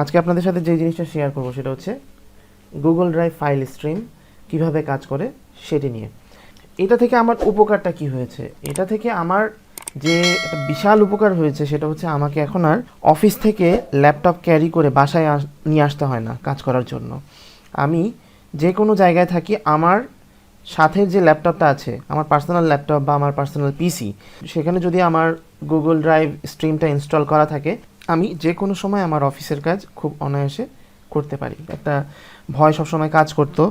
আজকে আপনাদের সাথে যে জিনিসটা শেয়ার করব সেটা হচ্ছে গুগল ড্রাইভ ফাইল স্ট্রিম কীভাবে কাজ করে সেটি নিয়ে। এটা থেকে আমার উপকারটা কি হয়েছে? এটা থেকে আমার যে বিশাল উপকার হয়েছে সেটা হচ্ছে আমাকে এখন আর অফিস থেকে ল্যাপটপ ক্যারি করে বাসায় নিয়ে আসতে হয় না কাজ করার জন্য। আমি যে কোনো জায়গায় থাকি, আমার সাথে যে ল্যাপটপটা আছে, আমার পার্সোনাল ল্যাপটপ বা আমার পার্সোনাল পিসি সেখানে যদি আমার গুগল ড্রাইভ স্ট্রিমটা ইনস্টল করা থাকে আমি যে কোনো সময় আমার অফিসের কাজ খুব অনায়াসে করতে পারি। একটা ভয় সবসময় কাজ করতো।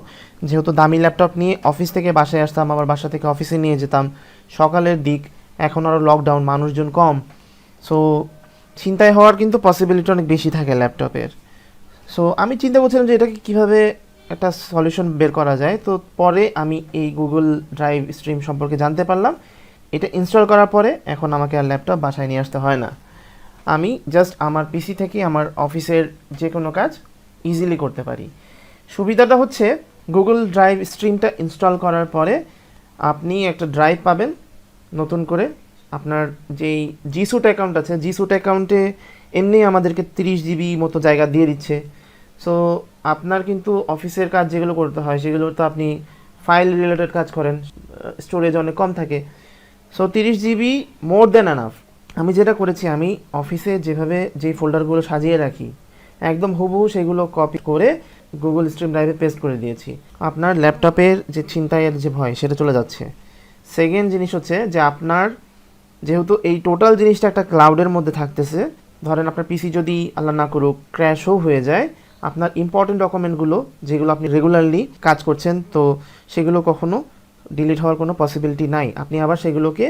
যেহেতু দামি ল্যাপটপ নিয়ে অফিস থেকে বাসায় আসতাম, আবার বাসা থেকে অফিসে নিয়ে যেতাম, সকালের দিক এখন আরও লকডাউন মানুষজন কম। সো চিন্তায় হওয়ার কিন্তু পসিবিলিটি অনেক বেশি থাকে ল্যাপটপের। সো আমি চিন্তা করছিলাম যে এটাকে কীভাবে একটা সলিউশন বের করা যায়। তো পরে আমি এই গুগল ড্রাইভ স্ট্রিম সম্পর্কে জানতে পারলাম। এটা ইনস্টল করার পরে এখন আমাকে আর ল্যাপটপ বাসায় নিয়ে আসতে হয় না। আমি জাস্ট আমার পিসি থেকে আমার অফিসের যে কোনো কাজ ইজিলি করতে পারি। সুবিধাটা হচ্ছে গুগল ড্রাইভ স্ট্রিমটা ইনস্টল করার পরে আপনি একটা ড্রাইভ পাবেন নতুন করে। আপনার যেই জিসুট অ্যাকাউন্ট আছে জিসুট অ্যাকাউন্টে এমনি আমাদেরকে তিরিশ জিবি মতো জায়গা দিয়ে দিচ্ছে। সো আপনার কিন্তু অফিসের কাজ যেগুলো করতে হয় সেগুলো তো আপনি ফাইল রিলেটেড কাজ করেন স্টোরেজ অনেক কম থাকে। সো তিরিশ জিবি মোর দেন অ্যানাফ আমি যেটা করেছি, আমি অফিসে যেভাবে যেই ফোল্ডারগুলো সাজিয়ে রাখি, একদম হুবহু সেগুলো কপি করে গুগল স্ট্রিম ড্রাইভে পেস্ট করে দিয়েছি। আপনার ল্যাপটপের যে ছিনতাইয়ের যে ভয়, সেটা চলে যাচ্ছে। সেকেন্ড জিনিস হচ্ছে যে আপনার যেহেতু এই টোটাল জিনিসটা একটা ক্লাউডের মধ্যে থাকতেছে, ধরেন আপনার পিসি যদি আল্লাহ না করুক ক্র্যাশও হয়ে যায়, আপনার ইম্পর্টেন্ট ডকুমেন্টগুলো যেগুলো আপনি রেগুলারলি কাজ করছেন, তো সেগুলো কখনো ডিলিট হওয়ার কোনো পসিবিলিটি নাই। আপনি আবার সেগুলোকে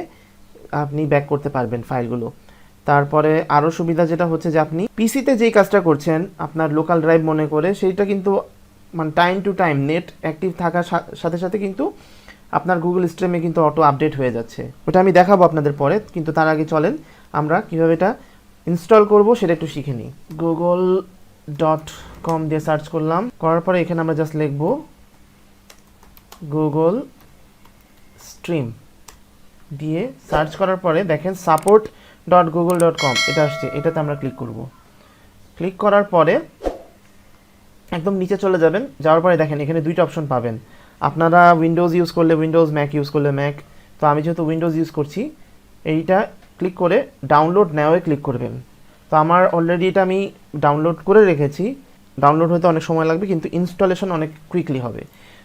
আপনি ব্যাক করতে পারবেন ফাইলগুলো তারপরে আরও সুবিধা যেটা হচ্ছে যে আপনি পিসিতে যেই কাজটা করছেন, আপনার লোকাল ড্রাইভ মনে করে, সেইটা কিন্তু মানে time to time net active থাকার সাথে সাথে কিন্তু আপনার গুগল স্ট্রিমে কিন্তু অটো আপডেট হয়ে যাচ্ছে। ওটা আমি দেখাবো আপনাদের পরে, কিন্তু তার আগে চলেন, আমরা কীভাবে এটা ইনস্টল করব সেটা একটু শিখে নিই। গুগল ডট কম দিয়ে সার্চ করলাম। করার পরে এখানে আমরা জাস্ট লিখব গুগল স্ট্রিম দিয়ে সার্চ করার পরে দেখেন support dot Google dot com এটা আসছে, এটাতে আমরা ক্লিক করব। ক্লিক করার পরে একদম নিচে চলে যাবেন, যাওয়ার পরে দেখেন এখানে দুইটা অপশন পাবেন। আপনারা উইন্ডোজ ইউজ করলে উইন্ডোজ ম্যাক ইউজ করলে ম্যাক তো আমি যেহেতু উইন্ডোজ ইউজ করছি, এইটা ক্লিক করে ডাউনলোড নেওয়ায় ক্লিক করবেন। তো আমার অলরেডি এটা আমি ডাউনলোড করে রেখেছি ডাউনলোড হতে অনেক সময় লাগবে, কিন্তু ইনস্টলেশন অনেক কুইকলি হবে।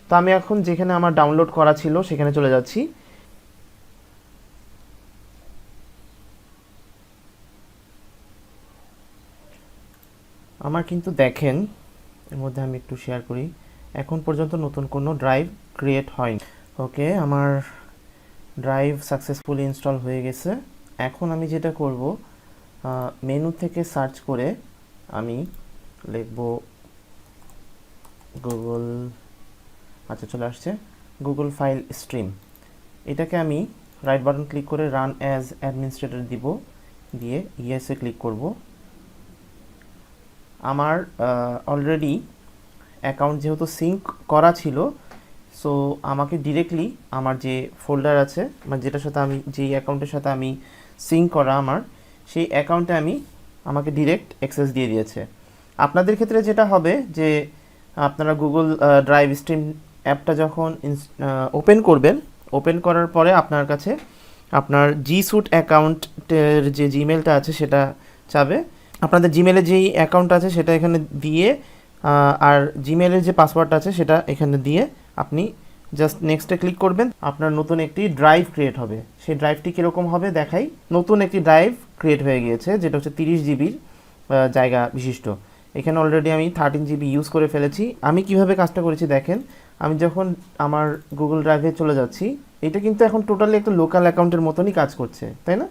তো আমি এখন যেখানে আমার ডাউনলোড করা ছিল, সেখানে চলে যাচ্ছি। আমার কিন্তু দেখেন, এর মধ্যে আমি একটু শেয়ার করি, এখন পর্যন্ত নতুন কোনো ড্রাইভ ক্রিয়েট হয়নি। ওকে আমার ড্রাইভ সাকসেসফুলি ইনস্টল হয়ে গেছে। এখন আমি যেটা করব মেনু থেকে সার্চ করে আমি লিখব গুগল আচ্ছা চলে আসছে গুগল ফাইল স্ট্রিম এটাকে আমি রাইট বাটন ক্লিক করে রান অ্যাজ অ্যাডমিনিস্ট্রেটর দিব, দিয়ে ইয়েসে ক্লিক করব। আমার অলরেডি অ্যাকাউন্ট যেহেতু সিঙ্ক করা ছিল সো আমাকে ডিরেক্টলি আমার যে ফোল্ডার আছে মানে যেটার সাথে আমি, যেই অ্যাকাউন্টের সাথে আমি সিঙ্ক করা আমার, সেই অ্যাকাউন্টে আমি আমাকে ডিরেক্ট অ্যাক্সেস দিয়ে দিয়েছে। আপনাদের ক্ষেত্রে যেটা হবে যে, আপনারা গুগল ড্রাইভ স্ট্রিম অ্যাপটা যখন ওপেন করবেন ওপেন করার পরে আপনার কাছে আপনার জি স্যুট অ্যাকাউন্টের যে জিমেলটা আছে, সেটা চাবে। আপনাদের জিমেলে যেই অ্যাকাউন্ট আছে সেটা এখানে দিয়ে আর জিমেলের যে পাসওয়ার্ড আছে সেটা এখানে দিয়ে আপনি জাস্ট নেক্সটে ক্লিক করবেন, আপনার নতুন একটি ড্রাইভ ক্রিয়েট হবে। সেই ড্রাইভটি কীরকম হবে দেখাই। নতুন একটি ড্রাইভ ক্রিয়েট হয়ে গিয়েছে, যেটা হচ্ছে তিরিশ জিবির জায়গা বিশিষ্ট। এখানে অলরেডি আমি থার্টিন জিবি ইউজ করে ফেলেছি। আমি কীভাবে কাজটা করেছি দেখেন, আমি যখন আমার গুগল ড্রাইভে চলে যাচ্ছি, এটা কিন্তু এখন টোটালি একটা লোকাল অ্যাকাউন্টের মতনই কাজ করছে, তাই না?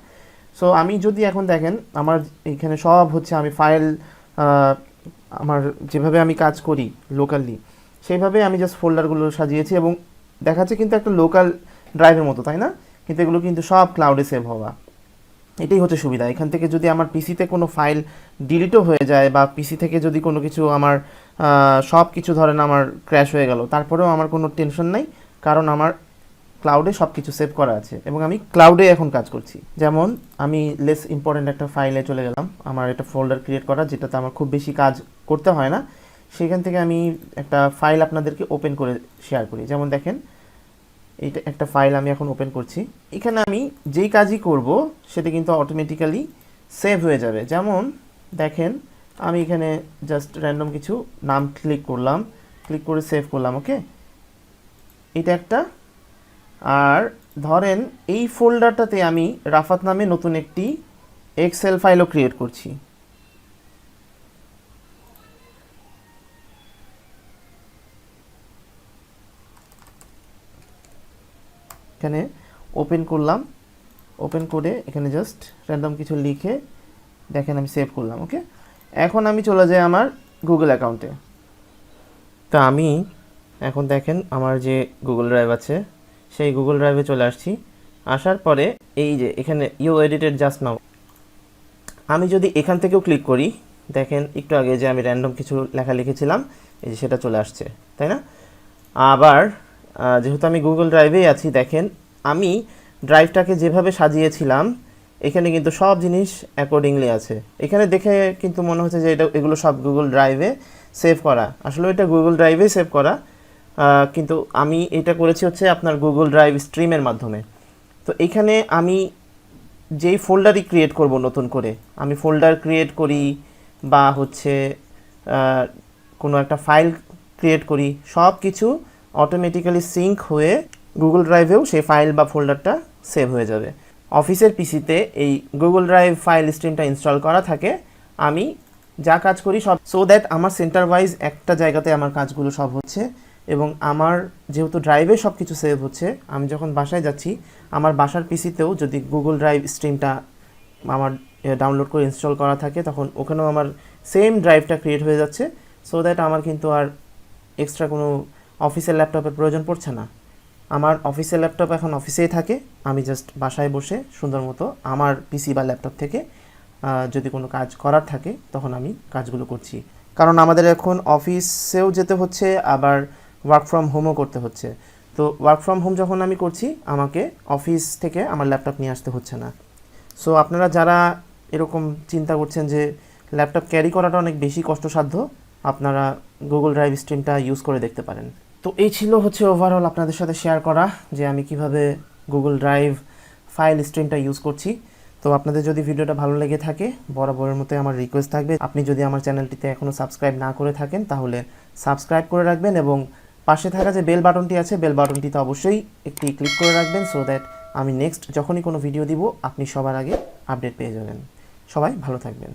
সো আমি যদি এখন দেখেন, আমার এখানে সব হচ্ছে আমি ফাইল আমার যেভাবে আমি কাজ করি লোকালি সেইভাবে আমি জাস্ট ফোল্ডারগুলো সাজিয়েছি এবং দেখাচ্ছে কিন্তু একটা লোকাল ড্রাইভের মতো, তাই না? কিন্তু এগুলো কিন্তু সব ক্লাউডে সেভ হওয়া। এটাই হচ্ছে সুবিধা। এখান থেকে যদি আমার পিসিতে কোনো ফাইল ডিলিটও হয়ে যায় বা পিসি থেকে যদি কোনো কিছু আমার সব কিছু ধরেন আমার ক্র্যাশ হয়ে গেল, তারপরেও আমার কোনো টেনশন নাই, কারণ আমার ক্লাউডে সব কিছু সেভ করা আছে এবং আমি ক্লাউডে এখন কাজ করছি। যেমন, আমি লেস ইম্পর্ট্যান্ট একটা ফাইলে চলে গেলাম, আমার একটা ফোল্ডার ক্রিয়েট করা, যেটাতে আমার খুব বেশি কাজ করতে হয় না। সেখান থেকে আমি একটা ফাইল আপনাদেরকে ওপেন করে শেয়ার করি। যেমন দেখেন, এইটা একটা ফাইল আমি এখন ওপেন করছি। এখানে আমি যেই কাজই করব, সেটা কিন্তু অটোমেটিক্যালি সেভ হয়ে যাবে। যেমন, দেখেন, আমি এখানে জাস্ট র্যান্ডম কিছু নাম ক্লিক করলাম ক্লিক করে সেভ করলাম ওকে এটা একটা আর ধরেন এই ফোল্ডারটাতে আমি রাফাত নামে নতুন একটি এক্সেল ফাইলও ক্রিয়েট করছি। এখানে ওপেন করলাম। ওপেন করে এখানে জাস্ট র্যান্ডম কিছু লিখে দেখেন আমি সেভ করলাম ওকে এখন আমি চলে যাই আমার গুগল অ্যাকাউন্টে তা আমি এখন দেখেন আমার যে গুগল ড্রাইভ আছে সেই গুগল ড্রাইভে চলে আসছি। আসার পরে এই যে এখানে ইউ এডিটেড জাস্ট নাও আমি যদি এখান থেকেও ক্লিক করি, দেখেন একটু আগে যে আমি র্যান্ডম কিছু লেখা লিখেছিলাম, এই যে সেটা চলে আসছে, তাই না? আবার যেহেতু আমি গুগল ড্রাইভেই আছি, দেখেন আমি ড্রাইভটাকে যেভাবে সাজিয়েছিলাম, এখানে কিন্তু সব জিনিস অ্যাকর্ডিংলি আছে। এখানে দেখে কিন্তু মনে হচ্ছে যে এটা, এগুলো সব গুগল ড্রাইভে সেভ করা। আসলে এটা গুগল ড্রাইভে সেভ করা। কিন্তু আমি এটা করেছি হচ্ছে আপনার গুগল ড্রাইভ স্ট্রিমের মাধ্যমে। তো এখানে আমি যেই ফোল্ডারই ক্রিয়েট করব নতুন করে, আমি ফোল্ডার ক্রিয়েট করি বা হচ্ছে কোনো একটা ফাইল ক্রিয়েট করি সব কিছু অটোমেটিক্যালি সিঙ্ক হয়ে গুগল ড্রাইভেও সেই ফাইল বা ফোল্ডারটা সেভ হয়ে যাবে। অফিসের পিসিতে এই গুগল ড্রাইভ ফাইল স্ট্রিমটা ইনস্টল করা থাকে, আমি যা কাজ করি সব সো দ্যাট আমার সেন্টার ওয়াইজ একটা জায়গাতে আমার কাজগুলো সব হচ্ছে। এবং আমার যেহেতু ড্রাইভে সব কিছু সেভ হচ্ছে, আমি যখন বাসায় যাচ্ছি, আমার বাসার পিসিতেও যদি গুগল ড্রাইভ স্ট্রিমটা আমার ডাউনলোড করে ইনস্টল করা থাকে, তখন ওখানেও আমার সেম ড্রাইভটা ক্রিয়েট হয়ে যাচ্ছে সো দ্যাট আমার কিন্তু আর এক্সট্রা কোনো অফিসের ল্যাপটপের প্রয়োজন পড়ছে না। আমার অফিসের ল্যাপটপ এখন অফিসেই থাকে, আমি জাস্ট বাসায় বসে সুন্দর মতো আমার পিসি বা ল্যাপটপ থেকে যদি কোনো কাজ করার থাকে, তখন আমি কাজগুলো করছি। কারণ আমাদের এখন অফিসেও যেতে হচ্ছে, আবার ওয়ার্ক ফ্রম হোমও করতে হচ্ছে। তো ওয়ার্ক ফ্রম হোম যখন আমি করছি, আমাকে অফিস থেকে আমার ল্যাপটপ নিয়ে আসতে হচ্ছে না। সো আপনারা যারা এরকম চিন্তা করছেন যে ল্যাপটপ ক্যারি করাটা অনেক বেশি কষ্টসাধ্য, আপনারা গুগল ড্রাইভ স্ট্রিমটা ইউজ করে দেখতে পারেন। তো এই ছিল হচ্ছে ওভারঅল আপনাদের সাথে শেয়ার করা যে আমি কীভাবে গুগল ড্রাইভ ফাইল স্ট্রিমটা ইউজ করছি। তো আপনাদের যদি ভিডিওটা ভালো লেগে থাকে, বরাবরের মতো আমার রিকোয়েস্ট থাকবে। আপনি যদি আমার চ্যানেলটিতে এখনও সাবস্ক্রাইব না করে থাকেন, তাহলে সাবস্ক্রাইব করে রাখবেন এবং পাশে থাকা যে বেল বাটনটি আছে, বেল বাটনটিতে অবশ্যই একটি ক্লিক করে রাখবেন সো দ্যাট আমি নেক্সট যখনই কোনো ভিডিও দিব, আপনি সবার আগে আপডেট পেয়ে যাবেন। সবাই ভালো থাকবেন।